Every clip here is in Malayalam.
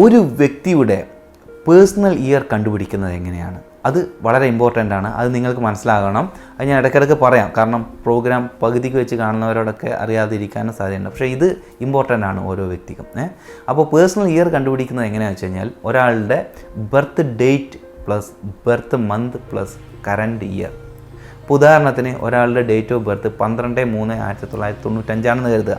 ഒരു വ്യക്തിയുടെ പേഴ്സണൽ ഇയർ കണ്ടുപിടിക്കുന്നത് എങ്ങനെയാണ്? അത് വളരെ ഇമ്പോർട്ടന്റ് ആണ്. അത് നിങ്ങൾക്ക് മനസ്സിലാകണം. അത് ഞാൻ ഇടയ്ക്കിടയ്ക്ക് പറയാം. കാരണം പ്രോഗ്രാം പകുതിക്ക് വെച്ച് കാണുന്നവരോടൊക്കെ അറിയാതിരിക്കാനും സാധ്യതയുണ്ട്. പക്ഷേ ഇത് ഇമ്പോർട്ടന്റ് ആണ് ഓരോ വ്യക്തിക്കും. അപ്പോൾ പേഴ്സണൽ ഇയർ കണ്ടുപിടിക്കുന്നത് എങ്ങനെയാണെന്ന് വെച്ച് കഴിഞ്ഞാൽ ഒരാളുടെ birth date plus birth month plus current year ഇപ്പോൾ ഉദാഹരണത്തിന് ഒരാളുടെ ഡേറ്റ് ഓഫ് ബർത്ത് പന്ത്രണ്ട് മൂന്ന് ആയിരത്തി തൊള്ളായിരത്തി തൊണ്ണൂറ്റഞ്ചാണെന്ന് കരുതുക.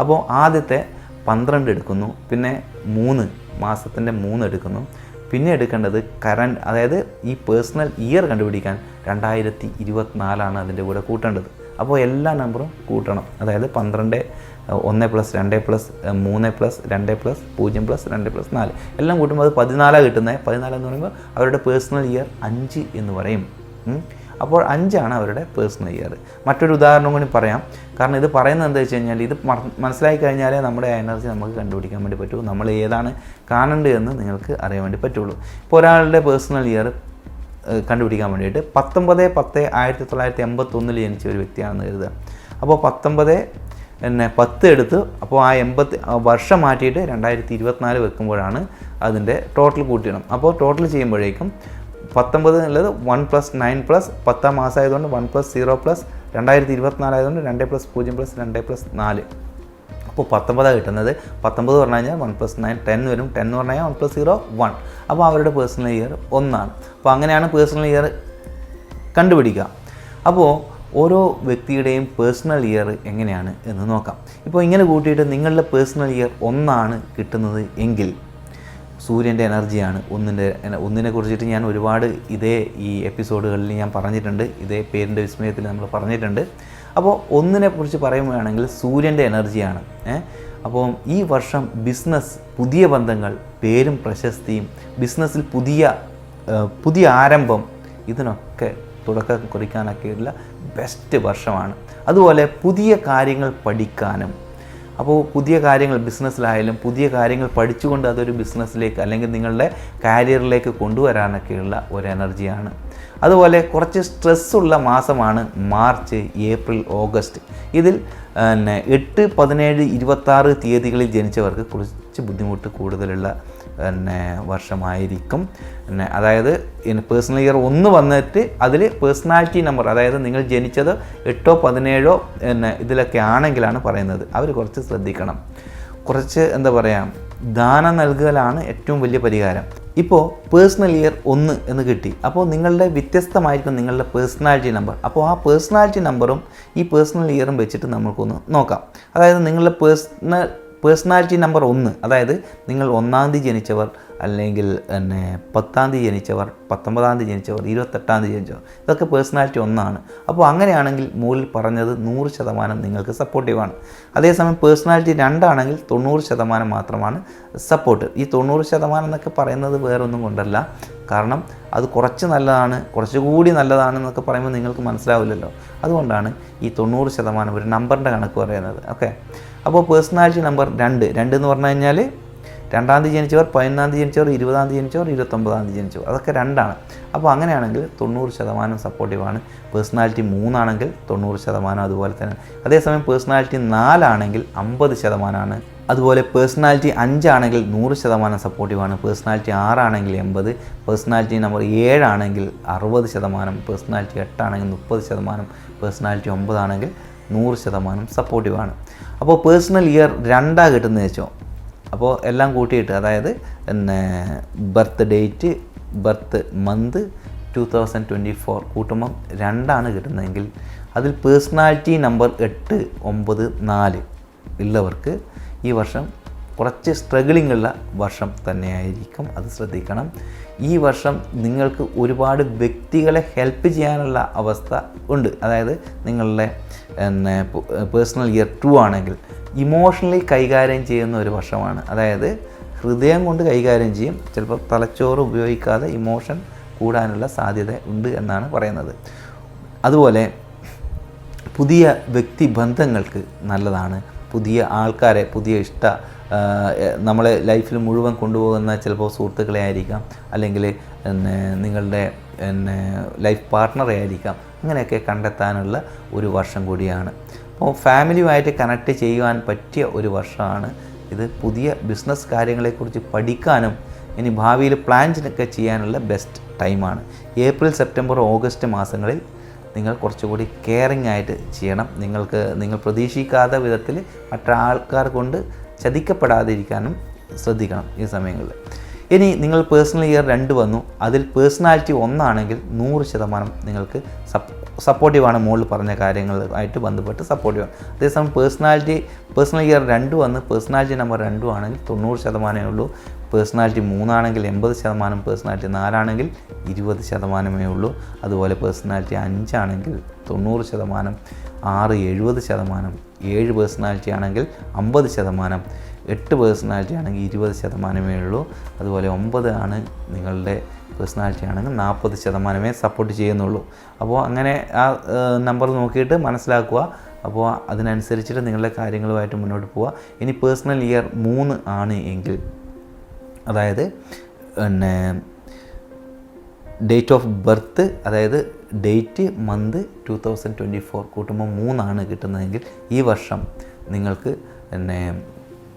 അപ്പോൾ ആദ്യത്തെ പന്ത്രണ്ട് എടുക്കുന്നു. പിന്നെ മൂന്ന് മാസത്തിന്റെ മൂന്ന് എടുക്കുന്നു. പിന്നെ എടുക്കേണ്ടത് കറണ്ട് അതായത് ഈ പേഴ്സണൽ ഇയർ കണ്ടുപിടിക്കാൻ രണ്ടായിരത്തി ഇരുപത്തിനാലാണ് അതിന്റെ കൂടെ കൂട്ടേണ്ടത്. അപ്പോൾ എല്ലാ നമ്പറും കൂട്ടണം. അതായത് പന്ത്രണ്ട് ഒന്ന് പ്ലസ് രണ്ട് പ്ലസ് മൂന്ന് പ്ലസ് രണ്ട് പ്ലസ് പൂജ്യം പ്ലസ് രണ്ട് പ്ലസ് നാല്. എല്ലാം കൂട്ടുമ്പോൾ അത് പതിനാലാണ് കിട്ടുന്നത് പതിനാലെന്ന് പറയുമ്പോൾ അവരുടെ പേഴ്സണൽ ഇയർ അഞ്ച് എന്ന് പറയും. അപ്പോൾ അഞ്ചാണ് അവരുടെ പേഴ്സണൽ ഇയർ. മറ്റൊരു ഉദാഹരണം കൂടി പറയാം. കാരണം ഇത് പറയുന്നത് എന്താ വെച്ച് കഴിഞ്ഞാൽ ഇത് മനസ്സിലാക്കി കഴിഞ്ഞാലേ നമ്മുടെ എനർജി നമുക്ക് കണ്ടുപിടിക്കാൻ വേണ്ടി പറ്റൂ. നമ്മൾ ഏതാണ് കാണേണ്ടത് എന്ന് നിങ്ങൾക്ക് അറിയാൻ വേണ്ടി പറ്റുള്ളൂ. ഇപ്പോൾ ഒരാളുടെ പേഴ്സണൽ ഇയർ കണ്ടുപിടിക്കാൻ വേണ്ടിയിട്ട് പത്തൊമ്പത് പത്ത് ആയിരത്തി തൊള്ളായിരത്തി എൺപത്തൊന്നിൽ ജനിച്ച ഒരു വ്യക്തിയാണെന്ന് കരുതുക. അപ്പോൾ പത്തൊമ്പത് പിന്നെ പത്ത് എടുത്ത് അപ്പോൾ ആ എൺപത്തി വർഷം മാറ്റിയിട്ട് രണ്ടായിരത്തി ഇരുപത്തിനാല് വെക്കുമ്പോഴാണ് അതിന്റെ ടോട്ടൽ കൂട്ടിയിടണം അപ്പോൾ ടോട്ടൽ ചെയ്യുമ്പോഴേക്കും പത്തൊമ്പത് എന്നുള്ളത് വൺ പ്ലസ് നയൻ പ്ലസ് പത്താം മാസമായതുകൊണ്ട് വൺ പ്ലസ് സീറോ പ്ലസ് രണ്ടായിരത്തി ഇരുപത്തിനാല് ആയതുകൊണ്ട് രണ്ട് പ്ലസ് പൂജ്യം പ്ലസ് രണ്ട് പ്ലസ് നാല്. അപ്പോൾ പത്തൊമ്പതാണ് കിട്ടുന്നത്. പത്തൊമ്പത് പറഞ്ഞു കഴിഞ്ഞാൽ വൺ പ്ലസ് നയൻ ടെൻ വരും. ടെൻ എന്ന് പറഞ്ഞു കഴിഞ്ഞാൽ വൺ പ്ലസ് സീറോ വൺ അപ്പോൾ അവരുടെ പേഴ്സണൽ ഇയർ ഒന്നാണ്. അപ്പോൾ അങ്ങനെയാണ് പേഴ്സണൽ ഇയർ കണ്ടുപിടിക്കുക. അപ്പോൾ ഓരോ വ്യക്തിയുടെയും പേഴ്സണൽ ഇയർ എങ്ങനെയാണ് എന്ന് നോക്കാം. ഇപ്പോൾ ഇങ്ങനെ കൂട്ടിയിട്ട് നിങ്ങളുടെ പേഴ്സണൽ ഇയർ ഒന്നാണ് കിട്ടുന്നത് എങ്കിൽ സൂര്യന്റെ എനർജിയാണ്. ഒന്നിന്റെ ഒന്നിനെ കുറിച്ചിട്ട് ഞാൻ ഒരുപാട് ഇതേ ഈ എപ്പിസോഡുകളിൽ ഞാൻ പറഞ്ഞിട്ടുണ്ട്. ഇതേ പേരിന്റെ വിസ്മയത്തിൽ നമ്മൾ പറഞ്ഞിട്ടുണ്ട്. അപ്പോൾ ഒന്നിനെ കുറിച്ച് പറയുകയാണെങ്കിൽ സൂര്യന്റെ എനർജിയാണ്? അപ്പോൾ ഈ വർഷം ബിസിനസ് പുതിയ ബന്ധങ്ങൾ പേരും പ്രശസ്തിയും ബിസിനസ്സിൽ പുതിയ പുതിയ ആരംഭം ഇതിനൊക്കെ തുടക്കം കുറിക്കാനൊക്കെയുള്ള ബെസ്റ്റ് വർഷമാണ്. അതുപോലെ പുതിയ കാര്യങ്ങൾ പഠിക്കാനും അപ്പോൾ പുതിയ കാര്യങ്ങൾ ബിസിനസ്സിലായാലും പുതിയ കാര്യങ്ങൾ പഠിച്ചുകൊണ്ട് അതൊരു ബിസിനസ്സിലേക്ക് അല്ലെങ്കിൽ നിങ്ങളുടെ കാരിയറിലേക്ക് കൊണ്ടുവരാനൊക്കെയുള്ള ഒരു എനർജിയാണ്. അതുപോലെ കുറച്ച് സ്ട്രെസ്സുള്ള മാസമാണ് മാർച്ച് ഏപ്രിൽ ഓഗസ്റ്റ്. ഇതിൽ പിന്നെ എട്ട് പതിനേഴ് ഇരുപത്താറ് തീയതികളിൽ ജനിച്ചവർക്ക് കുറച്ച് ബുദ്ധിമുട്ട് കൂടുതലുള്ള പിന്നെ വർഷമായിരിക്കും. പിന്നെ അതായത് പേഴ്സണൽ ഇയർ ഒന്ന് വന്നിട്ട് അതിൽ പേഴ്സണാലിറ്റി നമ്പർ അതായത് നിങ്ങൾ ജനിച്ചത് എട്ടോ പതിനേഴോ പിന്നെ ഇതിലൊക്കെ ആണെങ്കിലാണ് പറയുന്നത്. അവർ കുറച്ച് ശ്രദ്ധിക്കണം. കുറച്ച് എന്താ പറയുക ദാനം നൽകലാണ് ഏറ്റവും വലിയ പരിഹാരം. ഇപ്പോൾ പേഴ്സണൽ ഇയർ ഒന്ന് എന്ന് കിട്ടി. അപ്പോൾ നിങ്ങളുടെ വ്യത്യസ്തമായിരിക്കും നിങ്ങളുടെ പേഴ്സണാലിറ്റി നമ്പർ അപ്പോൾ ആ പേഴ്സണാലിറ്റി നമ്പറും ഈ പേഴ്സണൽ ഇയറും വെച്ചിട്ട് നമുക്കൊന്ന് നോക്കാം. അതായത് നിങ്ങളുടെ പേഴ്സണൽ പേഴ്സണാലിറ്റി നമ്പർ ഒന്ന് അതായത് നിങ്ങൾ ഒന്നാം തീയതി ജനിച്ചവർ അല്ലെങ്കിൽ പിന്നെ പത്താം തീയതി ജനിച്ചവർ പത്തൊമ്പതാം തീയതി ജനിച്ചവർ ഇരുപത്തെട്ടാം തീയതി ജനിച്ചവർ ഇതൊക്കെ പേഴ്സണാലിറ്റി ഒന്നാണ്. അപ്പോൾ അങ്ങനെയാണെങ്കിൽ മുകളിൽ പറഞ്ഞത് നൂറ് ശതമാനം നിങ്ങൾക്ക് സപ്പോർട്ടീവാണ് അതേസമയം പേഴ്സണാലിറ്റി രണ്ടാണെങ്കിൽ തൊണ്ണൂറ് ശതമാനം മാത്രമാണ് സപ്പോർട്ട് ഈ തൊണ്ണൂറ് ശതമാനം എന്നൊക്കെ പറയുന്നത് വേറൊന്നും കൊണ്ടല്ല. കാരണം അത് കുറച്ച് നല്ലതാണ് കുറച്ചുകൂടി നല്ലതാണ് എന്നൊക്കെ പറയുമ്പോൾ നിങ്ങൾക്ക് മനസ്സിലാവില്ലല്ലോ. അതുകൊണ്ടാണ് ഈ തൊണ്ണൂറ് ശതമാനം ഒരു നമ്പറിന്റെ കണക്ക് പറയുന്നത്. ഓക്കെ അപ്പോൾ പേഴ്സണാലിറ്റി നമ്പർ രണ്ട്. രണ്ട് എന്ന് പറഞ്ഞു കഴിഞ്ഞാൽ രണ്ടാം തീയതി ജനിച്ചവർ പതിനൊന്നാം തീയതി ജനിച്ചവർ ഇരുപതാം തീയതി ജനിച്ചവർ ഇരുപത്തൊമ്പതാം തീയതി ജനിച്ചവർ. അതൊക്കെ രണ്ടാണ്. അപ്പോൾ അങ്ങനെയാണെങ്കിൽ തൊണ്ണൂറ് ശതമാനം സപ്പോർട്ടീവാണ് പേഴ്സണാലിറ്റി മൂന്നാണെങ്കിൽ തൊണ്ണൂറ് ശതമാനം അതുപോലെ തന്നെ. അതേസമയം പേഴ്സണാലിറ്റി നാലാണെങ്കിൽ അമ്പത് ശതമാനമാണ്. അതുപോലെ പേഴ്സണാലിറ്റി അഞ്ചാണെങ്കിൽ നൂറ് ശതമാനം സപ്പോർട്ടീവാണ് പേഴ്സണാലിറ്റി ആറാണെങ്കിൽ എൺപത്. പേഴ്സണാലിറ്റി നമ്പർ ഏഴാണെങ്കിൽ അറുപത് ശതമാനം. പേഴ്സണാലിറ്റി എട്ടാണെങ്കിൽ മുപ്പത് ശതമാനം. പേഴ്സണാലിറ്റി ഒമ്പതാണെങ്കിൽ നൂറ് ശതമാനം സപ്പോർട്ടീവാണ് അപ്പോൾ പേഴ്സണൽ ഇയർ രണ്ടാ കിട്ടുന്നത് വെച്ചോ. അപ്പോൾ എല്ലാം കൂട്ടിയിട്ട് അതായത് പിന്നെ birth date birth month two thousand twenty four കൂട്ടുമ്പം രണ്ടാണ് കിട്ടുന്നതെങ്കിൽ അതിൽ പേഴ്സണാലിറ്റി നമ്പർ എട്ട് ഒമ്പത് നാല് ഉള്ളവർക്ക് ഈ വർഷം കുറച്ച് സ്ട്രഗിളിംഗ് ഉള്ള വർഷം തന്നെയായിരിക്കും. അത് ശ്രദ്ധിക്കണം. ഈ വർഷം നിങ്ങൾക്ക് ഒരുപാട് വ്യക്തികളെ ഹെൽപ്പ് ചെയ്യാനുള്ള അവസ്ഥ ഉണ്ട്. അതായത് നിങ്ങളുടെ പേഴ്സണൽ ഇയർ ടു ആണെങ്കിൽ ഇമോഷണലി കൈകാര്യം ചെയ്യുന്ന ഒരു വർഷമാണ്. അതായത് ഹൃദയം കൊണ്ട് കൈകാര്യം ചെയ്യും. ചിലപ്പോൾ തലച്ചോറ് ഉപയോഗിക്കാതെ ഇമോഷൻ കൂടാനുള്ള സാധ്യത ഉണ്ട് എന്നാണ് പറയുന്നത്. അതുപോലെ പുതിയ വ്യക്തിബന്ധങ്ങൾക്ക് നല്ലതാണ്. പുതിയ ആൾക്കാരെ പുതിയ ഇഷ്ട നമ്മളെ ലൈഫിൽ മുഴുവൻ കൊണ്ടുപോകുന്ന ചിലപ്പോൾ സുഹൃത്തുക്കളെ ആയിരിക്കാം. അല്ലെങ്കിൽ പിന്നെ നിങ്ങളുടെ പിന്നെ ലൈഫ് പാർട്ട്ണറെ ആയിരിക്കാം. അങ്ങനെയൊക്കെ കണ്ടെത്താനുള്ള ഒരു വർഷം കൂടിയാണ്. അപ്പോൾ ഫാമിലിയുമായിട്ട് കണക്ട് ചെയ്യുവാൻ പറ്റിയ ഒരു വർഷമാണ് ഇത്. പുതിയ ബിസിനസ് കാര്യങ്ങളെക്കുറിച്ച് പഠിക്കാനും ഇനി ഭാവിയിൽ പ്ലാൻ പ്ലാൻസിനൊക്കെ ചെയ്യാനുള്ള ബെസ്റ്റ് ടൈമാണ്. ഏപ്രിൽ സെപ്റ്റംബർ ഓഗസ്റ്റ് മാസങ്ങളിൽ നിങ്ങൾ കുറച്ചുകൂടി കെയറിങ് ആയിട്ട് ചെയ്യണം. നിങ്ങൾക്ക് നിങ്ങൾ പ്രതീക്ഷിക്കാത്ത വിധത്തിൽ മറ്റാൾക്കാർ കൊണ്ട് ചതിക്കപ്പെടാതിരിക്കാനും ശ്രദ്ധിക്കണം ഈ സമയങ്ങളിൽ. ഇനി നിങ്ങൾ പേഴ്സണൽ ഇയർ രണ്ട് വന്നു. അതിൽ പേഴ്സണാലിറ്റി ഒന്നാണെങ്കിൽ നൂറ് ശതമാനം നിങ്ങൾക്ക് സപ് സപ്പോർട്ടീവാണ് മുകളിൽ പറഞ്ഞ കാര്യങ്ങളുമായിട്ട് ബന്ധപ്പെട്ട് സപ്പോർട്ടീവാണ് അതേസമയം പേഴ്സണാലിറ്റി പേഴ്സണൽ ഇയർ രണ്ട് വന്ന് പേഴ്സണാലിറ്റി നമ്പർ രണ്ടും ആണെങ്കിൽ തൊണ്ണൂറ് ശതമാനമേ ഉള്ളൂ. പേഴ്സണാലിറ്റി മൂന്നാണെങ്കിൽ എൺപത് ശതമാനം പേഴ്സണാലിറ്റി നാലാണെങ്കിൽ ഇരുപത് ശതമാനമേ ഉള്ളൂ. അതുപോലെ പേഴ്സണാലിറ്റി അഞ്ചാണെങ്കിൽ തൊണ്ണൂറ് ശതമാനം ആറ് എഴുപത് ശതമാനം ഏഴ് പേഴ്സണാലിറ്റി ആണെങ്കിൽ അമ്പത് ശതമാനം എട്ട് പേഴ്സണാലിറ്റി ആണെങ്കിൽ ഇരുപത് ശതമാനമേ ഉള്ളൂ. അതുപോലെ ഒമ്പത് ആണ് നിങ്ങളുടെ പേഴ്സണാലിറ്റി ആണെങ്കിൽ നാൽപ്പത് ശതമാനമേ സപ്പോർട്ട് ചെയ്യുന്നുള്ളൂ. അപ്പോൾ അങ്ങനെ ആ നമ്പർ നോക്കിയിട്ട് മനസ്സിലാക്കുക. അപ്പോൾ അതിനനുസരിച്ചിട്ട് നിങ്ങളുടെ കാര്യങ്ങളുമായിട്ട് മുന്നോട്ട് പോവുക. ഇനി പേഴ്സണൽ ഇയർ മൂന്ന് ആണ് എങ്കിൽ അതായത് പിന്നെ ഡേറ്റ് ഓഫ് ബർത്ത് അതായത് date month two thousand twenty four കൂട്ടുമ്പോൾ മൂന്നാണ് കിട്ടുന്നതെങ്കിൽ ഈ വർഷം നിങ്ങൾക്ക് പിന്നെ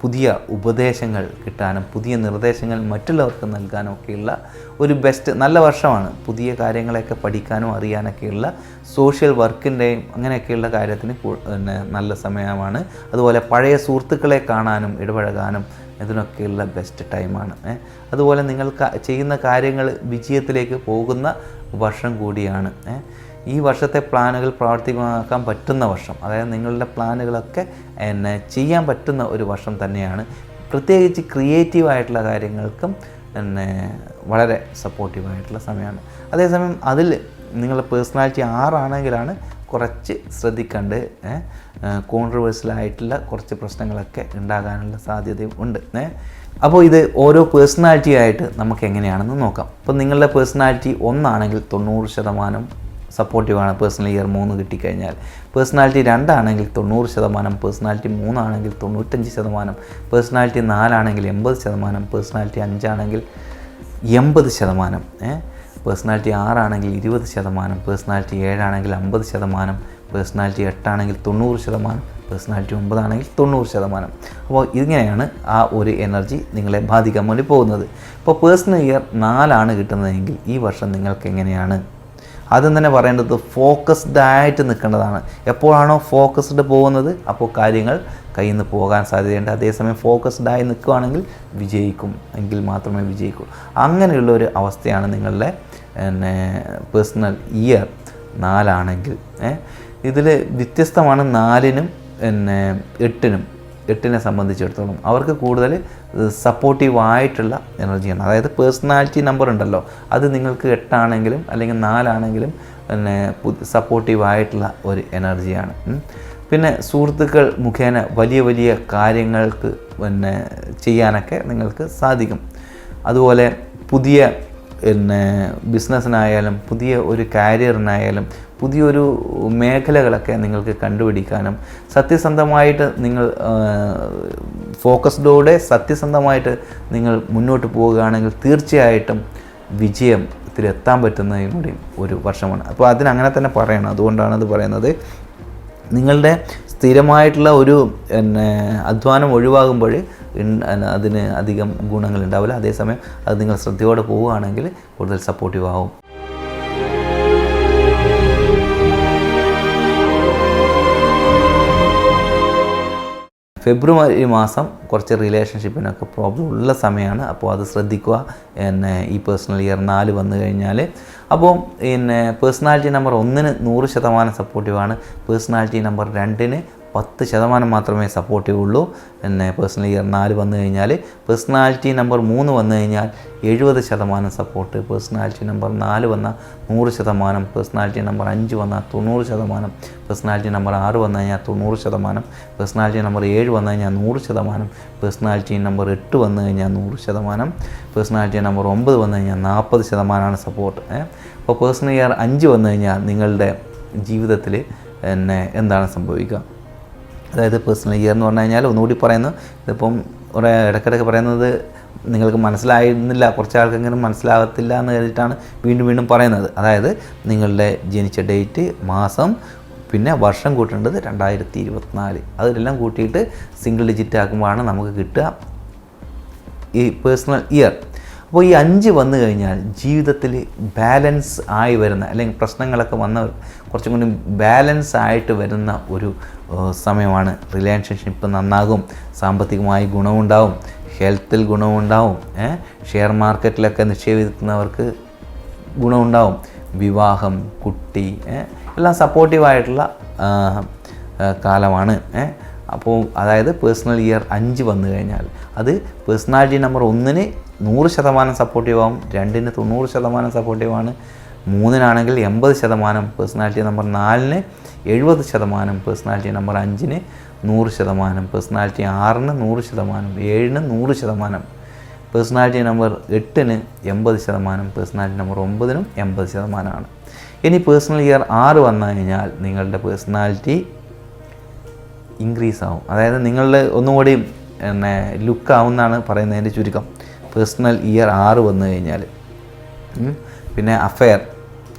പുതിയ ഉപദേശങ്ങൾ കിട്ടാനും പുതിയ നിർദ്ദേശങ്ങൾ മറ്റുള്ളവർക്ക് നൽകാനും ഒക്കെയുള്ള ഒരു ബെസ്റ്റ് നല്ല വർഷമാണ്. പുതിയ കാര്യങ്ങളെയൊക്കെ പഠിക്കാനും അറിയാനൊക്കെയുള്ള സോഷ്യൽ വർക്കിന്റെയും അങ്ങനെയൊക്കെയുള്ള കാര്യത്തിന് പിന്നെ നല്ല സമയമാണ്. അതുപോലെ പഴയ സുഹൃത്തുക്കളെ കാണാനും ഇടപഴകാനും ഇതിനൊക്കെയുള്ള ബെസ്റ്റ് ടൈമാണ് അതുപോലെ നിങ്ങൾ ചെയ്യുന്ന കാര്യങ്ങൾ വിജയത്തിലേക്ക് പോകുന്ന വർഷം കൂടിയാണ്. ഈ വർഷത്തെ പ്ലാനുകൾ പ്രാവർത്തികമാക്കാൻ പറ്റുന്ന വർഷം അതായത് നിങ്ങളുടെ പ്ലാനുകളൊക്കെ എന്നെ ചെയ്യാൻ പറ്റുന്ന ഒരു വർഷം തന്നെയാണ്. പ്രത്യേകിച്ച് ക്രിയേറ്റീവായിട്ടുള്ള കാര്യങ്ങൾക്കും പിന്നെ വളരെ സപ്പോർട്ടീവായിട്ടുള്ള സമയമാണ്. അതേസമയം അതിൽ നിങ്ങളുടെ പേഴ്സണാലിറ്റി ആറാണെങ്കിലാണ് കുറച്ച് ശ്രദ്ധിക്കേണ്ട കോൺട്രവേഴ്സലായിട്ടുള്ള കുറച്ച് പ്രശ്നങ്ങളൊക്കെ ഉണ്ടാകാനുള്ള സാധ്യതയും ഉണ്ട്. അപ്പോൾ ഇത് ഓരോ പേഴ്സണാലിറ്റി ആയിട്ട് നമുക്ക് എങ്ങനെയാണെന്ന് നോക്കാം. അപ്പോൾ നിങ്ങളുടെ പേഴ്സണാലിറ്റി ഒന്നാണെങ്കിൽ തൊണ്ണൂറ് ശതമാനം സപ്പോർട്ടീവാണ് പേഴ്സണൽ ഇയർ മൂന്ന് കിട്ടിക്കഴിഞ്ഞാൽ പേഴ്സണാലിറ്റി രണ്ടാണെങ്കിൽ തൊണ്ണൂറ് ശതമാനം പേഴ്സണാലിറ്റി മൂന്നാണെങ്കിൽ തൊണ്ണൂറ്റഞ്ച് ശതമാനം പേഴ്സണാലിറ്റി നാലാണെങ്കിൽ എൺപത് ശതമാനം പേഴ്സണാലിറ്റി അഞ്ചാണെങ്കിൽ എൺപത് ശതമാനം പേഴ്സണാലിറ്റി ആറാണെങ്കിൽ ഇരുപത് ശതമാനം പേഴ്സണാലിറ്റി ഏഴാണെങ്കിൽ അമ്പത് ശതമാനം പേഴ്സണാലിറ്റി എട്ടാണെങ്കിൽ തൊണ്ണൂറ് ശതമാനം പേഴ്സണാലിറ്റി ഒമ്പതാണെങ്കിൽ തൊണ്ണൂറ് ശതമാനം. അപ്പോൾ ഇങ്ങനെയാണ് ആ ഒരു എനർജി നിങ്ങളെ ബാധിക്കാൻ വേണ്ടി പോകുന്നത്. ഇപ്പോൾ പേഴ്സണൽ ഇയർ നാലാണ് കിട്ടുന്നതെങ്കിൽ ഈ വർഷം നിങ്ങൾക്ക് എങ്ങനെയാണ്? ആദ്യം തന്നെ പറയേണ്ടത് ഫോക്കസ്ഡ് ആയിട്ട് നിൽക്കേണ്ടതാണ്. എപ്പോഴാണോ ഫോക്കസ്ഡ് പോകുന്നത് അപ്പോൾ കാര്യങ്ങൾ കയ്യിൽ നിന്ന് പോകാൻ സാധ്യതയുണ്ട്. അതേസമയം ഫോക്കസ്ഡ് ആയി നിൽക്കുകയാണെങ്കിൽ വിജയിക്കും എങ്കിൽ മാത്രമേ വിജയിക്കൂ. അങ്ങനെയുള്ള ഒരു അവസ്ഥയാണ് നിങ്ങളുടെ പിന്നെ പേഴ്സണൽ ഇയർ നാലാണെങ്കിൽ. ഇതിൽ വ്യത്യസ്തമാണ് നാലിനും പിന്നെ എട്ടിനും എട്ടിനെ സംബന്ധിച്ചിടത്തോളം അവർക്ക് കൂടുതൽ സപ്പോർട്ടീവായിട്ടുള്ള എനർജിയാണ് അതായത് പേഴ്സണാലിറ്റി നമ്പർ ഉണ്ടല്ലോ. അത് നിങ്ങൾക്ക് എട്ടാണെങ്കിലും അല്ലെങ്കിൽ നാലാണെങ്കിലും പിന്നെ സപ്പോർട്ടീവായിട്ടുള്ള ഒരു എനർജിയാണ് പിന്നെ സുഹൃത്തുക്കൾ മുഖേന വലിയ വലിയ കാര്യങ്ങൾക്ക് പിന്നെ ചെയ്യാനൊക്കെ നിങ്ങൾക്ക് സാധിക്കും. അതുപോലെ പുതിയ പിന്നെ ബിസിനസ്സിനായാലും പുതിയ ഒരു കാരിയറിനായാലും പുതിയൊരു മേഖലകളൊക്കെ നിങ്ങൾക്ക് കണ്ടുപിടിക്കാനും സത്യസന്ധമായിട്ട് നിങ്ങൾ ഫോക്കസ്ഡോടെ സത്യസന്ധമായിട്ട് നിങ്ങൾ മുന്നോട്ട് പോവുകയാണെങ്കിൽ തീർച്ചയായിട്ടും വിജയം വിജയത്തിലെത്താൻ പറ്റുന്നതും കൂടി ഒരു വർഷമാണ്. അപ്പോൾ അതിനങ്ങനെ തന്നെ പറയണം. അതുകൊണ്ടാണ് അത് പറയുന്നത്. നിങ്ങളുടെ സ്ഥിരമായിട്ടുള്ള ഒരു പിന്നെ അധ്വാനം ഒഴിവാകുമ്പോൾ അതിന് അധികം ഗുണങ്ങൾ ഉണ്ടാവില്ല. അതേസമയം അത് നിങ്ങൾ ശ്രദ്ധയോടെ പോവുകയാണെങ്കിൽ കൂടുതൽ സപ്പോർട്ടീവ് ആവും. ഫെബ്രുവരി മാസം കുറച്ച് റിലേഷൻഷിപ്പിനൊക്കെ പ്രോബ്ലം ഉള്ള സമയമാണ്. അപ്പോൾ അത് ശ്രദ്ധിക്കുക. പിന്നെ ഈ പേഴ്സണൽ ഇയർ നാല് വന്നു കഴിഞ്ഞാൽ അപ്പോൾ പിന്നെ പേഴ്സണാലിറ്റി നമ്പർ ഒന്നിന് നൂറ് ശതമാനം സപ്പോർട്ടീവാണ് പേഴ്സണാലിറ്റി നമ്പർ രണ്ടിന് പത്ത് ശതമാനം മാത്രമേ സപ്പോർട്ടീവ് ഉള്ളൂ പിന്നെ പേഴ്സണൽ ഇയർ നാല് വന്നു കഴിഞ്ഞാൽ പേഴ്സണാലിറ്റി നമ്പർ മൂന്ന് വന്നു കഴിഞ്ഞാൽ എഴുപത് ശതമാനം സപ്പോർട്ട് പേഴ്സണാലിറ്റി നമ്പർ നാല് വന്നാൽ നൂറ് ശതമാനം പേഴ്സണാലിറ്റി നമ്പർ അഞ്ച് വന്നാൽ തൊണ്ണൂറ് ശതമാനം പേഴ്സണാലിറ്റി നമ്പർ ആറ് വന്നു കഴിഞ്ഞാൽ തൊണ്ണൂറ് ശതമാനം പേഴ്സണാലിറ്റി നമ്പർ ഏഴ് വന്നു കഴിഞ്ഞാൽ നൂറ് ശതമാനം പേഴ്സണാലിറ്റി നമ്പർ എട്ട് വന്നു കഴിഞ്ഞാൽ നൂറ് ശതമാനം പേഴ്സണാലിറ്റി നമ്പർ ഒമ്പത് വന്നു കഴിഞ്ഞാൽ നാൽപ്പത് ശതമാനമാണ് സപ്പോർട്ട് അപ്പോൾ പേഴ്സണൽ ഇയർ അഞ്ച് വന്നു കഴിഞ്ഞാൽ നിങ്ങളുടെ ജീവിതത്തിൽ എന്നെ എന്താണ് സംഭവിക്കുക? അതായത് പേഴ്സണൽ ഇയർ എന്ന് പറഞ്ഞു കഴിഞ്ഞാൽ ഒന്നുകൂടി പറയുന്നു ഇതിപ്പം കുറേ ഇടയ്ക്കിടയ്ക്ക് പറയുന്നത് നിങ്ങൾക്ക് മനസ്സിലായിരുന്നില്ല കുറച്ച് ആൾക്കെങ്കിലും മനസ്സിലാകത്തില്ല എന്ന് കരുതിയിട്ടാണ് വീണ്ടും വീണ്ടും പറയുന്നത്. അതായത് നിങ്ങളുടെ ജനിച്ച ഡേറ്റ് മാസം പിന്നെ വർഷം കൂട്ടേണ്ടത് രണ്ടായിരത്തി ഇരുപത്തിനാല് അതിലെല്ലാം കൂട്ടിയിട്ട് സിംഗിൾ ഡിജിറ്റ് ആക്കുമ്പോഴാണ് നമുക്ക് കിട്ടുക ഈ പേഴ്സണൽ ഇയർ അപ്പോൾ ഈ അഞ്ച് വന്നു കഴിഞ്ഞാൽ ജീവിതത്തിൽ ബാലൻസ് ആയി വരുന്ന അല്ലെങ്കിൽ പ്രശ്നങ്ങളൊക്കെ വന്ന കുറച്ചും കൂടി ബാലൻസ് ആയിട്ട് വരുന്ന ഒരു സമയമാണ്. റിലേഷൻഷിപ്പ് നന്നാകും. സാമ്പത്തികമായി ഗുണമുണ്ടാവും. ഹെൽത്തിൽ ഗുണമുണ്ടാവും. ഷെയർ മാർക്കറ്റിലൊക്കെ നിക്ഷേപിക്കുന്നവർക്ക് ഗുണമുണ്ടാവും. വിവാഹം കുട്ടി എല്ലാം സപ്പോർട്ടീവായിട്ടുള്ള കാലമാണ്. ഏഹ്. അപ്പോൾ അതായത് പേഴ്സണൽ ഇയർ അഞ്ച് വന്നു കഴിഞ്ഞാൽ അത് പേഴ്സണാലിറ്റി നമ്പർ ഒന്നിന് നൂറ് ശതമാനം സപ്പോർട്ടീവ് ആവും രണ്ടിന് തൊണ്ണൂറ് ശതമാനം സപ്പോർട്ടീവ് ആണ് മൂന്നിനാണെങ്കിൽ എൺപത് ശതമാനം പേഴ്സണാലിറ്റി നമ്പർ നാലിന് എഴുപത് ശതമാനം പേഴ്സണാലിറ്റി നമ്പർ അഞ്ചിന് നൂറ് ശതമാനം പേഴ്സണാലിറ്റി ആറിന് നൂറ് ശതമാനം ഏഴിന് നൂറ് ശതമാനം പേഴ്സണാലിറ്റി നമ്പർ എട്ടിന് എൺപത് ശതമാനം പേഴ്സണാലിറ്റി നമ്പർ ഒമ്പതിനും എൺപത് ശതമാനമാണ്. ഇനി പേഴ്സണൽ ഇയർ ആറ് വന്നു കഴിഞ്ഞാൽ നിങ്ങളുടെ പേഴ്സണാലിറ്റി ഇൻക്രീസ് ആവും അതായത് നിങ്ങളുടെ ഒന്നും കൂടി പിന്നെ ലുക്ക് പറയുന്നതിന്റെ ചുരുക്കം. പേഴ്സണൽ ഇയർ ആറ് വന്നു കഴിഞ്ഞാൽ പിന്നെ അഫെയർ.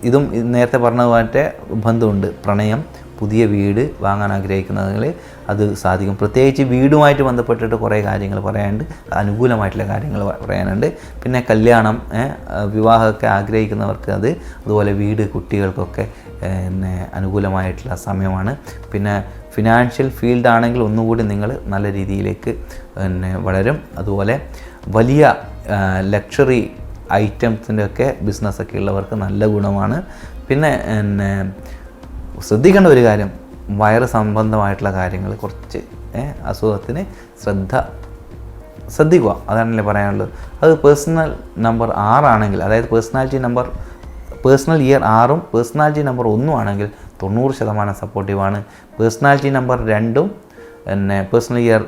ഇതും നേരത്തെ പറഞ്ഞതുമായിട്ട് ബന്ധമുണ്ട്. പ്രണയം പുതിയ വീട് വാങ്ങാൻ ആഗ്രഹിക്കുന്നതിൽ അത് സാധിക്കും. പ്രത്യേകിച്ച് വീടുമായിട്ട് ബന്ധപ്പെട്ടിട്ട് കുറേ കാര്യങ്ങൾ പറയാനുണ്ട്. അനുകൂലമായിട്ടുള്ള കാര്യങ്ങൾ പറയാനുണ്ട്. പിന്നെ കല്യാണം വിവാഹമൊക്കെ ആഗ്രഹിക്കുന്നവർക്ക് അത് അതുപോലെ വീട് കുട്ടികൾക്കൊക്കെ പിന്നെ അനുകൂലമായിട്ടുള്ള സമയമാണ്. പിന്നെ ഫിനാൻഷ്യൽ ഫീൽഡ് ആണെങ്കിൽ ഒന്നുകൂടി നിങ്ങൾ നല്ല രീതിയിലേക്ക് പിന്നെ വളരും. അതുപോലെ വലിയ ലക്ഷറി ഐറ്റംസിന്റെ ഒക്കെ ബിസിനസ്സൊക്കെ ഉള്ളവർക്ക് നല്ല ഗുണമാണ്. പിന്നെ പിന്നെ ശ്രദ്ധിക്കേണ്ട ഒരു കാര്യം വയറ് സംബന്ധമായിട്ടുള്ള കാര്യങ്ങൾ കുറച്ച് അസുഖത്തിന് ശ്രദ്ധ ശ്രദ്ധിക്കുക. അതാണല്ലേ പറയാനുള്ളത്. അത് പേഴ്സണൽ നമ്പർ ആറാണെങ്കിൽ അതായത് പേഴ്സണാലിറ്റി നമ്പർ പേഴ്സണൽ ഇയർ ആറും പേഴ്സണാലിറ്റി നമ്പർ ഒന്നും ആണെങ്കിൽ തൊണ്ണൂറ് ശതമാനം സപ്പോർട്ടീവാണ് പേഴ്സണാലിറ്റി നമ്പർ രണ്ടും പിന്നെ പേഴ്സണൽ ഇയർ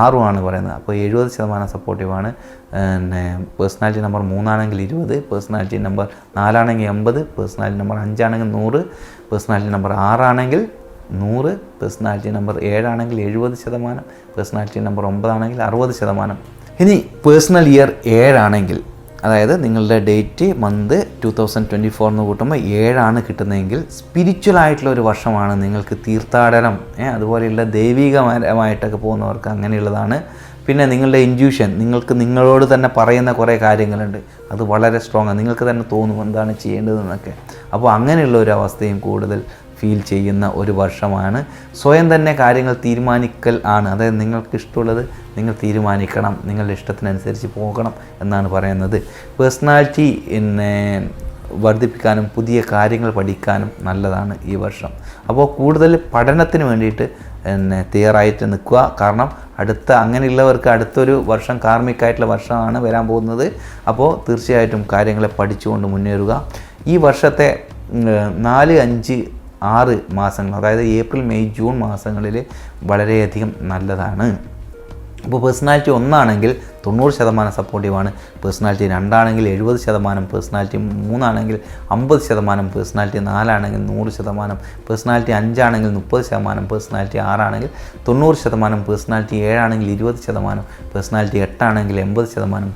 ആറുമാണ് പറയുന്നത്. അപ്പോൾ എഴുപത് ശതമാനം സപ്പോർട്ടീവാണ് പിന്നെ പേഴ്സണാലിറ്റി നമ്പർ മൂന്നാണെങ്കിൽ ഇരുപത് പേഴ്സണാലിറ്റി നമ്പർ നാലാണെങ്കിൽ എൺപത് പേഴ്സണാലിറ്റി നമ്പർ അഞ്ചാണെങ്കിൽ നൂറ് പേഴ്സണാലിറ്റി നമ്പർ ആറാണെങ്കിൽ നൂറ് പേഴ്സണാലിറ്റി നമ്പർ ഏഴാണെങ്കിൽ എഴുപത് ശതമാനം പേഴ്സണാലിറ്റി നമ്പർ ഒമ്പതാണെങ്കിൽ അറുപത് ശതമാനം. ഇനി പേഴ്സണൽ ഇയർ ഏഴാണെങ്കിൽ അതായത് നിങ്ങളുടെ date month two thousand twenty four എന്ന് കൂട്ടുമ്പോൾ ഏഴാണ് കിട്ടുന്നതെങ്കിൽ സ്പിരിച്വൽ ആയിട്ടുള്ള ഒരു വർഷമാണ് നിങ്ങൾക്ക് തീർത്ഥാടനം. അതുപോലെയുള്ള ദൈവികമായിട്ടൊക്കെ പോകുന്നവർക്ക് അങ്ങനെയുള്ളതാണ്. പിന്നെ നിങ്ങളുടെ ഇൻഡ്യൂഷൻ നിങ്ങൾക്ക് നിങ്ങളോട് തന്നെ പറയുന്ന കുറേ കാര്യങ്ങളുണ്ട്. അത് വളരെ സ്ട്രോങ് ആണ്. നിങ്ങൾക്ക് തന്നെ തോന്നും എന്താണ് ചെയ്യേണ്ടതെന്നൊക്കെ. അപ്പോൾ അങ്ങനെയുള്ള ഒരു അവസ്ഥയും കൂടുതൽ ഫീൽ ചെയ്യുന്ന ഒരു വർഷമാണ്. സ്വയം തന്നെ കാര്യങ്ങൾ തീരുമാനിക്കൽ ആണ്. അതായത് നിങ്ങൾക്ക് ഇഷ്ടമുള്ളത് നിങ്ങൾ തീരുമാനിക്കണം. നിങ്ങളുടെ ഇഷ്ടത്തിനനുസരിച്ച് പോകണം എന്നാണ് പറയുന്നത്. പേഴ്സണാലിറ്റി പിന്നെ വർദ്ധിപ്പിക്കാനും പുതിയ കാര്യങ്ങൾ പഠിക്കാനും നല്ലതാണ് ഈ വർഷം. അപ്പോൾ കൂടുതൽ പഠനത്തിന് വേണ്ടിയിട്ട് പിന്നെ തയ്യാറായിട്ട് നിൽക്കുക. കാരണം അടുത്ത അങ്ങനെയുള്ളവർക്ക് അടുത്തൊരു വർഷം കാർമ്മികമായിട്ടുള്ള വർഷമാണ് വരാൻ പോകുന്നത്. അപ്പോൾ തീർച്ചയായിട്ടും കാര്യങ്ങളെ പഠിച്ചുകൊണ്ട് മുന്നേറുക. ഈ വർഷത്തെ നാല് അഞ്ച് ആറ് മാസങ്ങൾ അതായത് ഏപ്രിൽ മെയ് ജൂൺ മാസങ്ങളിൽ വളരെയധികം നല്ലതാണ്. അപ്പോൾ പേഴ്സണാലിറ്റി ഒന്നാണെങ്കിൽ തൊണ്ണൂറ് ശതമാനം സപ്പോർട്ടീവാണ് പേഴ്സണാലിറ്റി രണ്ടാണെങ്കിൽ എഴുപത് ശതമാനം പേഴ്സണാലിറ്റി മൂന്നാണെങ്കിൽ അമ്പത് ശതമാനം പേഴ്സണാലിറ്റി നാലാണെങ്കിൽ നൂറ് ശതമാനം പേഴ്സണാലിറ്റി അഞ്ചാണെങ്കിൽ മുപ്പത് ശതമാനം പേഴ്സണാലിറ്റി ആറാണെങ്കിൽ തൊണ്ണൂറ് ശതമാനം പേഴ്സണാലിറ്റി ഏഴാണെങ്കിൽ ഇരുപത് ശതമാനം പേഴ്സണാലിറ്റി എട്ടാണെങ്കിൽ എൺപത് ശതമാനം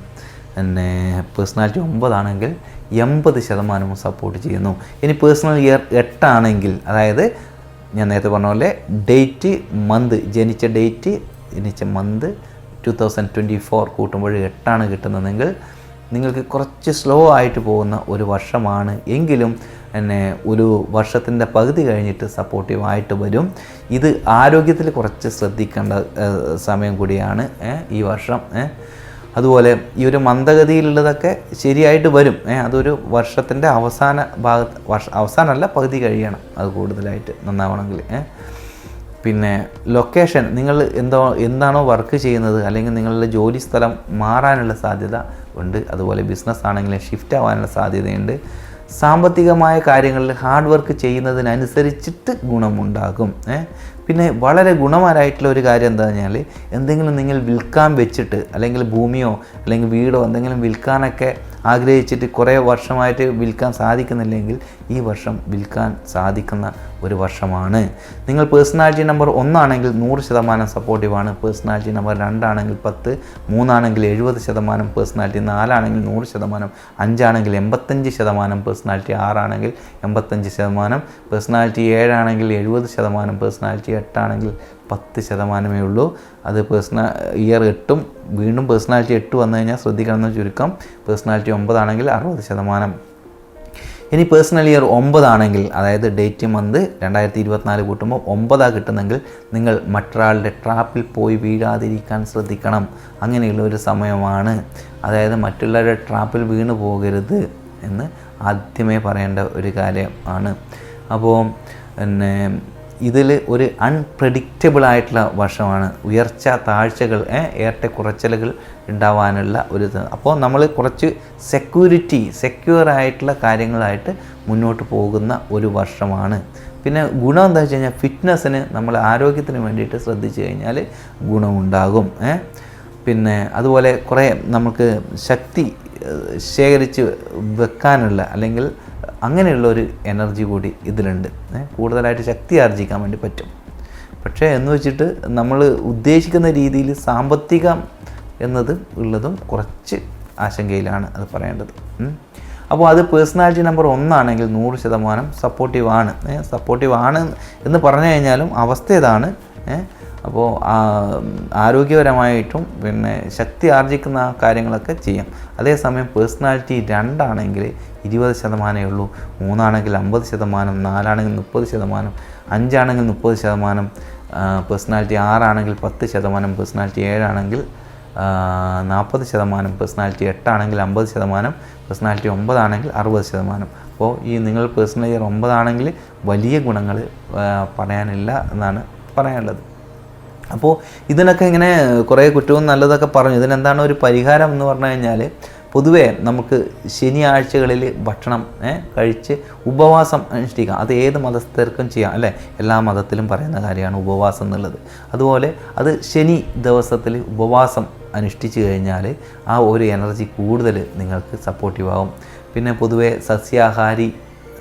പിന്നെ പേഴ്സണാലിറ്റി ഒമ്പതാണെങ്കിൽ എൺപത് ശതമാനവും സപ്പോർട്ട് ചെയ്യുന്നു. ഇനി പേഴ്സണൽ ഇയർ എട്ടാണെങ്കിൽ അതായത് ഞാൻ നേരത്തെ പറഞ്ഞ പോലെ ഡേറ്റ് മന്ത് ജനിച്ച ഡേറ്റ് ജനിച്ച month two thousand twenty four കൂട്ടുമ്പോൾ എട്ടാണ് കിട്ടുന്നതെങ്കിൽ നിങ്ങൾക്ക് കുറച്ച് സ്ലോ ആയിട്ട് പോകുന്ന ഒരു വർഷമാണ്. എങ്കിലും എന്നെ ഒരു വർഷത്തിന്റെ പകുതി കഴിഞ്ഞിട്ട് സപ്പോർട്ടീവ് ആയിട്ട് വരും. ഇത് ആരോഗ്യത്തിൽ കുറച്ച് ശ്രദ്ധിക്കേണ്ട സമയം കൂടിയാണ് ഈ വർഷം. അതുപോലെ ഈ ഒരു മന്ദഗതിയിലുള്ളതൊക്കെ ശരിയായിട്ട് വരും. അതൊരു വർഷത്തിന്റെ അവസാന ഭാഗത്ത് വർഷ അവസാനമല്ല പകുതി കഴിയണം അത് കൂടുതലായിട്ട് നന്നാവണമെങ്കിൽ. പിന്നെ ലൊക്കേഷൻ നിങ്ങൾ എന്തോ എന്താണോ വർക്ക് ചെയ്യുന്നത് അല്ലെങ്കിൽ നിങ്ങളുടെ ജോലി സ്ഥലം മാറാനുള്ള സാധ്യത ഉണ്ട്. അതുപോലെ ബിസിനസ് ആണെങ്കിലും ഷിഫ്റ്റ് ആവാനുള്ള സാധ്യതയുണ്ട്. സാമ്പത്തികമായ കാര്യങ്ങളിൽ ഹാർഡ് വർക്ക് ചെയ്യുന്നതിനനുസരിച്ചിട്ട് ഗുണമുണ്ടാകും. പിന്നെ വളരെ ഗുണമാരായിട്ടുള്ള ഒരു കാര്യം എന്താ പറഞ്ഞാൽ എന്തെങ്കിലും നിങ്ങൾ വിൽക്കാൻ വെച്ചിട്ട് അല്ലെങ്കിൽ ഭൂമിയോ അല്ലെങ്കിൽ വീടോ എന്തെങ്കിലും വിൽക്കാനൊക്കെ ആഗ്രഹിച്ചിട്ട് കുറേ വർഷമായിട്ട് വിൽക്കാൻ സാധിക്കുന്നില്ലെങ്കിൽ ഈ വർഷം വിൽക്കാൻ സാധിക്കുന്ന ഒരു വർഷമാണ്. നിങ്ങൾ പേഴ്സണാലിറ്റി നമ്പർ ഒന്നാണെങ്കിൽ നൂറ് ശതമാനം സപ്പോർട്ടീവാണ് പേഴ്സണാലിറ്റി നമ്പർ രണ്ടാണെങ്കിൽ പത്ത് മൂന്നാണെങ്കിൽ എഴുപത് ശതമാനം പേഴ്സണാലിറ്റി നാലാണെങ്കിൽ നൂറ് ശതമാനം അഞ്ചാണെങ്കിൽ എൺപത്തഞ്ച് ശതമാനം പേഴ്സണാലിറ്റി ആറാണെങ്കിൽ എൺപത്തഞ്ച് ശതമാനം പേഴ്സണാലിറ്റി ഏഴാണെങ്കിൽ എഴുപത് ശതമാനം പേഴ്സണാലിറ്റി എട്ടാണെങ്കിൽ പത്ത് ശതമാനമേ ഉള്ളൂ. അത് പേഴ്സണ ഇയർ എട്ടും വീണ്ടും പേഴ്സണാലിറ്റി എട്ട് വന്നു കഴിഞ്ഞാൽ ശ്രദ്ധിക്കണം എന്ന് ചുരുക്കം. പേഴ്സണാലിറ്റി ഒമ്പതാണെങ്കിൽ അറുപത് ശതമാനം. ഇനി പേഴ്സണൽ ഇയർ ഒമ്പതാണെങ്കിൽ അതായത് ഡേറ്റ് മന്ത് രണ്ടായിരത്തി ഇരുപത്തിനാല് കൂട്ടുമ്പോൾ ഒമ്പതാണ് കിട്ടുന്നെങ്കിൽ നിങ്ങൾ മറ്റൊരാളുടെ ട്രാപ്പിൽ പോയി വീഴാതിരിക്കാൻ ശ്രദ്ധിക്കണം. അങ്ങനെയുള്ള ഒരു സമയമാണ്. അതായത് മറ്റുള്ളവരുടെ ട്രാപ്പിൽ വീണ് പോകരുത് എന്ന് ആദ്യമേ പറയേണ്ട ഒരു കാര്യമാണ് അപ്പോൾ പിന്നെ ഇതിൽ ഒരു അൺപ്രഡിക്റ്റബിൾ ആയിട്ടുള്ള വർഷമാണ് ഉയർച്ച താഴ്ചകൾ ഏറ്റക്കുറച്ചിലുകൾ ഉണ്ടാവാനുള്ള ഒരു അപ്പോൾ നമ്മൾ കുറച്ച് സെക്യൂരിറ്റി സെക്യൂർ ആയിട്ടുള്ള കാര്യങ്ങളായിട്ട് മുന്നോട്ട് പോകുന്ന ഒരു വർഷമാണ്. പിന്നെ ഗുണം എന്താ വെച്ച് കഴിഞ്ഞാൽ ഫിറ്റ്നസ്സിന് നമ്മൾ ആരോഗ്യത്തിന് വേണ്ടിയിട്ട് ശ്രദ്ധിച്ചു കഴിഞ്ഞാൽ ഗുണമുണ്ടാകും? പിന്നെ അതുപോലെ കുറേ നമുക്ക് ശക്തി ശേഖരിച്ച് വെക്കാനുള്ള അല്ലെങ്കിൽ അങ്ങനെയുള്ള ഒരു എനർജി കൂടി ഇതിലുണ്ട്. കൂടുതലായിട്ട് ശക്തി ആർജിക്കാൻ വേണ്ടി പറ്റും. പക്ഷേ എന്ന് വെച്ചിട്ട് നമ്മൾ ഉദ്ദേശിക്കുന്ന രീതിയിൽ സാമ്പത്തികം എന്നത് ഉള്ളതും കുറച്ച് ആശങ്കയിലാണ് അത് പറയേണ്ടത്. അപ്പോൾ അത് പേഴ്സണാലിറ്റി നമ്പർ ഒന്നാണെങ്കിൽ നൂറ് ശതമാനം സപ്പോർട്ടീവ് ആണ്. സപ്പോർട്ടീവ് ആണ് എന്ന് പറഞ്ഞു കഴിഞ്ഞാലും അവസ്ഥ ഇതാണ്? അപ്പോൾ ആരോഗ്യപരമായിട്ടും പിന്നെ ശക്തി ആർജിക്കുന്ന കാര്യങ്ങളൊക്കെ ചെയ്യാം. അതേസമയം പേഴ്സണാലിറ്റി രണ്ടാണെങ്കിൽ ഇരുപത് ശതമാനമേ ഉള്ളൂ. മൂന്നാണെങ്കിൽ അമ്പത് ശതമാനം നാലാണെങ്കിൽ മുപ്പത് ശതമാനം അഞ്ചാണെങ്കിൽ മുപ്പത് ശതമാനം പേഴ്സണാലിറ്റി ആറാണെങ്കിൽ പത്ത് ശതമാനം പേഴ്സണാലിറ്റി ഏഴാണെങ്കിൽ നാൽപ്പത് ശതമാനം പേഴ്സണാലിറ്റി എട്ടാണെങ്കിൽ അമ്പത് ശതമാനം പേഴ്സണാലിറ്റി ഒമ്പതാണെങ്കിൽ അറുപത് ശതമാനം. അപ്പോൾ ഈ നിങ്ങൾ പേഴ്സണൽ ഇയർ ഒമ്പതാണെങ്കിൽ വലിയ ഗുണങ്ങൾ പറയാനില്ല എന്നാണ് പറയാനുള്ളത്. അപ്പോൾ ഇതിനൊക്കെ ഇങ്ങനെ കുറേ കുറ്റവും നല്ലതൊക്കെ പറഞ്ഞു. ഇതിനെന്താണ് ഒരു പരിഹാരം എന്ന് പറഞ്ഞു കഴിഞ്ഞാൽ പൊതുവേ നമുക്ക് ശനിയാഴ്ചകളിൽ ഭക്ഷണം കഴിച്ച് ഉപവാസം അനുഷ്ഠിക്കാം. അത് ഏത് മതസ്ഥർക്കും ചെയ്യാം അല്ലേ? എല്ലാ മതത്തിലും പറയുന്ന കാര്യമാണ് ഉപവാസം എന്നുള്ളത്. അതുപോലെ അത് ശനി ദിവസത്തിൽ ഉപവാസം അനുഷ്ഠിച്ചു കഴിഞ്ഞാൽ ആ ഒരു എനർജി കൂടുതൽ നിങ്ങൾക്ക് സപ്പോർട്ടീവ് ആവും. പിന്നെ പൊതുവേ സസ്യാഹാരി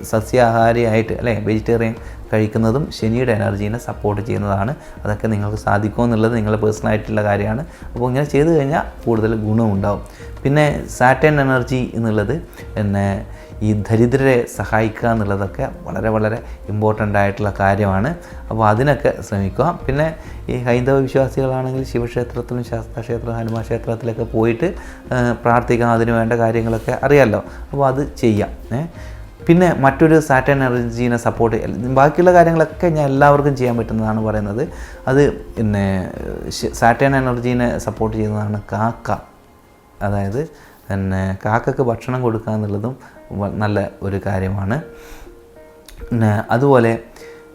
സസ്യാഹാരിയായിട്ട് അല്ലേ? വെജിറ്റേറിയൻ കഴിക്കുന്നതും ശനിയുടെ എനർജീനെ സപ്പോർട്ട് ചെയ്യുന്നതാണ്. അതൊക്കെ നിങ്ങൾക്ക് സാധിക്കുമോ എന്നുള്ളത് നിങ്ങളുടെ പേഴ്സണലായിട്ടുള്ള കാര്യമാണ്. അപ്പോൾ ഇങ്ങനെ ചെയ്തു കഴിഞ്ഞാൽ കൂടുതൽ ഗുണമുണ്ടാവും. പിന്നെ സാറ്റേൺ എനർജി എന്നുള്ളത് പിന്നെ ഈ ദരിദ്രരെ സഹായിക്കുക എന്നുള്ളതൊക്കെ വളരെ വളരെ ഇമ്പോർട്ടന്റ് ആയിട്ടുള്ള കാര്യമാണ്. അപ്പോൾ അതിനൊക്കെ ശ്രമിക്കുക. പിന്നെ ഈ ഹൈന്ദവ വിശ്വാസികളാണെങ്കിൽ ശിവക്ഷേത്രത്തിലും ശാസ്താക്ഷേത്രം ഹനുമാ ക്ഷേത്രത്തിലൊക്കെ പോയിട്ട് പ്രാർത്ഥിക്കാം അതിന് വേണ്ട കാര്യങ്ങളൊക്കെ അറിയാമല്ലോ അപ്പോൾ അത് ചെയ്യാം. പിന്നെ മറ്റൊരു സാറ്റേൺ എനർജീനെ സപ്പോർട്ട് ബാക്കിയുള്ള കാര്യങ്ങളൊക്കെ ഞാൻ എല്ലാവർക്കും ചെയ്യാൻ പറ്റുന്നതാണ് പറയുന്നത്. അത് പിന്നെ സാറ്റേൺ എനർജീനെ സപ്പോർട്ട് ചെയ്യുന്നതാണ് കാക്ക. അതായത് പിന്നെ കാക്കക്ക് ഭക്ഷണം കൊടുക്കുക എന്നുള്ളതും നല്ല ഒരു കാര്യമാണ്. പിന്നെ അതുപോലെ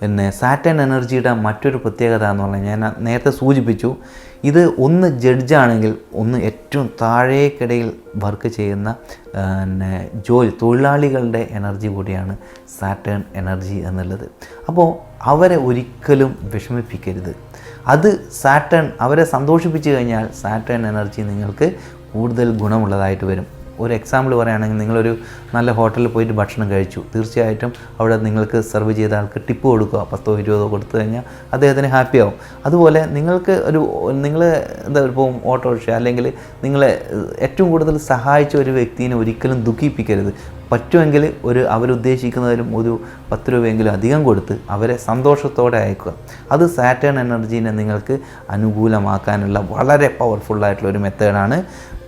പിന്നെ സാറ്റേൺ എനർജിയുടെ മറ്റൊരു പ്രത്യേകത എന്ന് പറഞ്ഞാൽ ഞാൻ നേരത്തെ സൂചിപ്പിച്ചു. ഇത് ഒന്ന് ജഡ്ജാണെങ്കിൽ ഒന്ന് ഏറ്റവും താഴേക്കിടയിൽ വർക്ക് ചെയ്യുന്ന പിന്നെ ജോലി തൊഴിലാളികളുടെ എനർജി കൂടിയാണ് സാറ്റേൺ എനർജി എന്നുള്ളത്. അപ്പോൾ അവരെ ഒരിക്കലും വിഷമിപ്പിക്കരുത്. അത് സാറ്റേൺ അവരെ സന്തോഷിപ്പിച്ചു കഴിഞ്ഞാൽ സാറ്റേൺ എനർജി നിങ്ങൾക്ക് കൂടുതൽ ഗുണമുള്ളതായിട്ട് വരും. ഒരു എക്സാമ്പിൾ പറയുകയാണെങ്കിൽ നിങ്ങളൊരു നല്ല ഹോട്ടലിൽ പോയിട്ട് ഭക്ഷണം കഴിച്ചു. തീർച്ചയായിട്ടും അവിടെ നിങ്ങൾക്ക് സെർവ് ചെയ്ത ആൾക്ക് ടിപ്പ് കൊടുക്കുക. പത്തോ ഇരുപതോ കൊടുത്തു കഴിഞ്ഞാൽ അദ്ദേഹത്തിന് ഹാപ്പി ആവും. അതുപോലെ നിങ്ങൾക്ക് ഒരു നിങ്ങൾ എന്താ ഇപ്പോൾ ഓട്ടോറിക്ഷ അല്ലെങ്കിൽ നിങ്ങളെ ഏറ്റവും കൂടുതൽ സഹായിച്ച ഒരു വ്യക്തിയെ ഒരിക്കലും ദുഃഖിപ്പിക്കരുത്. പറ്റുമെങ്കിൽ ഒരു അവരുദ്ദേശിക്കുന്നതിലും ഒരു പത്ത് രൂപയെങ്കിലും അധികം കൊടുത്ത് അവരെ സന്തോഷത്തോടെ അയക്കുക. അത് സാറ്റേൺ എനർജീനെ നിങ്ങൾക്ക് അനുകൂലമാക്കാനുള്ള വളരെ പവർഫുള്ളായിട്ടുള്ള ഒരു മെത്തേഡാണ്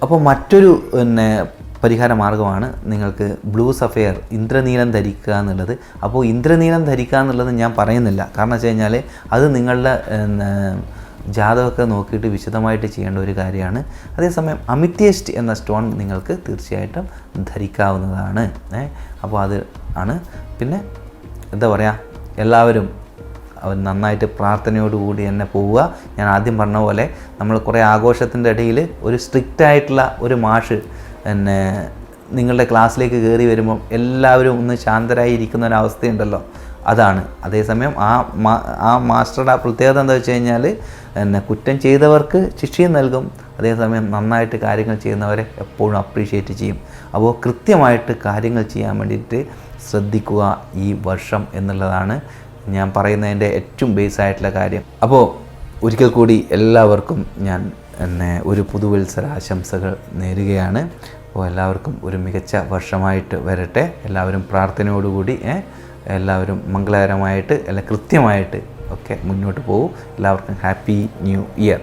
അപ്പോൾ മറ്റൊരു പിന്നെ പരിഹാര മാർഗമാണ് നിങ്ങൾക്ക് ബ്ലൂ സഫയർ ഇന്ദ്രനീലം ധരിക്കുക എന്നുള്ളത്. അപ്പോൾ ഇന്ദ്രനീലം ധരിക്കുക എന്നുള്ളത് ഞാൻ പറയുന്നില്ല. കാരണം വെച്ച് കഴിഞ്ഞാൽ അത് നിങ്ങളുടെ ജാതകമൊക്കെ നോക്കിയിട്ട് വിശദമായിട്ട് ചെയ്യേണ്ട ഒരു കാര്യമാണ്. അതേസമയം അമിത്യേസ്റ്റ് എന്ന സ്റ്റോൺ നിങ്ങൾക്ക് തീർച്ചയായിട്ടും ധരിക്കാവുന്നതാണ്. അപ്പോൾ അത് ആണ്. പിന്നെ എന്താ പറയുക? എല്ലാവരും അവർ നന്നായിട്ട് പ്രാർത്ഥനയോടുകൂടി തന്നെ പോവുക. ഞാൻ ആദ്യം പറഞ്ഞ പോലെ നമ്മൾ കുറേ ആഘോഷത്തിന്റെ ഇടയിൽ ഒരു സ്ട്രിക്റ്റ് ആയിട്ടുള്ള ഒരു മാഷ് എന്നെ നിങ്ങളുടെ ക്ലാസ്സിലേക്ക് കയറി വരുമ്പം എല്ലാവരും ഒന്ന് ശാന്തരായി ഇരിക്കുന്ന ഒരു അതാണ്. അതേസമയം ആ മാ ആ മാസ്റ്ററുടെ പ്രത്യേകത എന്താ വെച്ച് കഴിഞ്ഞാൽ പിന്നെ കുറ്റം ചെയ്തവർക്ക് ശിക്ഷയും നൽകും. അതേസമയം നന്നായിട്ട് കാര്യങ്ങൾ ചെയ്യുന്നവരെ എപ്പോഴും അപ്രീഷിയേറ്റ് ചെയ്യും. അപ്പോൾ കൃത്യമായിട്ട് കാര്യങ്ങൾ ചെയ്യാൻ വേണ്ടിയിട്ട് ശ്രദ്ധിക്കുക ഈ വർഷം എന്നുള്ളതാണ് ഞാൻ പറയുന്നതിന്റെ ഏറ്റവും ബേസ് ആയിട്ടുള്ള കാര്യം. അപ്പോൾ ഒരിക്കൽ കൂടി എല്ലാവർക്കും ഞാൻ എന്നെ ഒരു പുതുവത്സര ആശംസകൾ നേരുകയാണ്. അപ്പോൾ എല്ലാവർക്കും ഒരു മികച്ച വർഷമായിട്ട് വരട്ടെ. എല്ലാവരും പ്രാർത്ഥനയോടുകൂടി എല്ലാവരും മംഗളകരമായിട്ട് അല്ല കൃത്യമായിട്ട് ഒക്കെ മുന്നോട്ട് പോകും. എല്ലാവർക്കും ഹാപ്പി ന്യൂ ഇയർ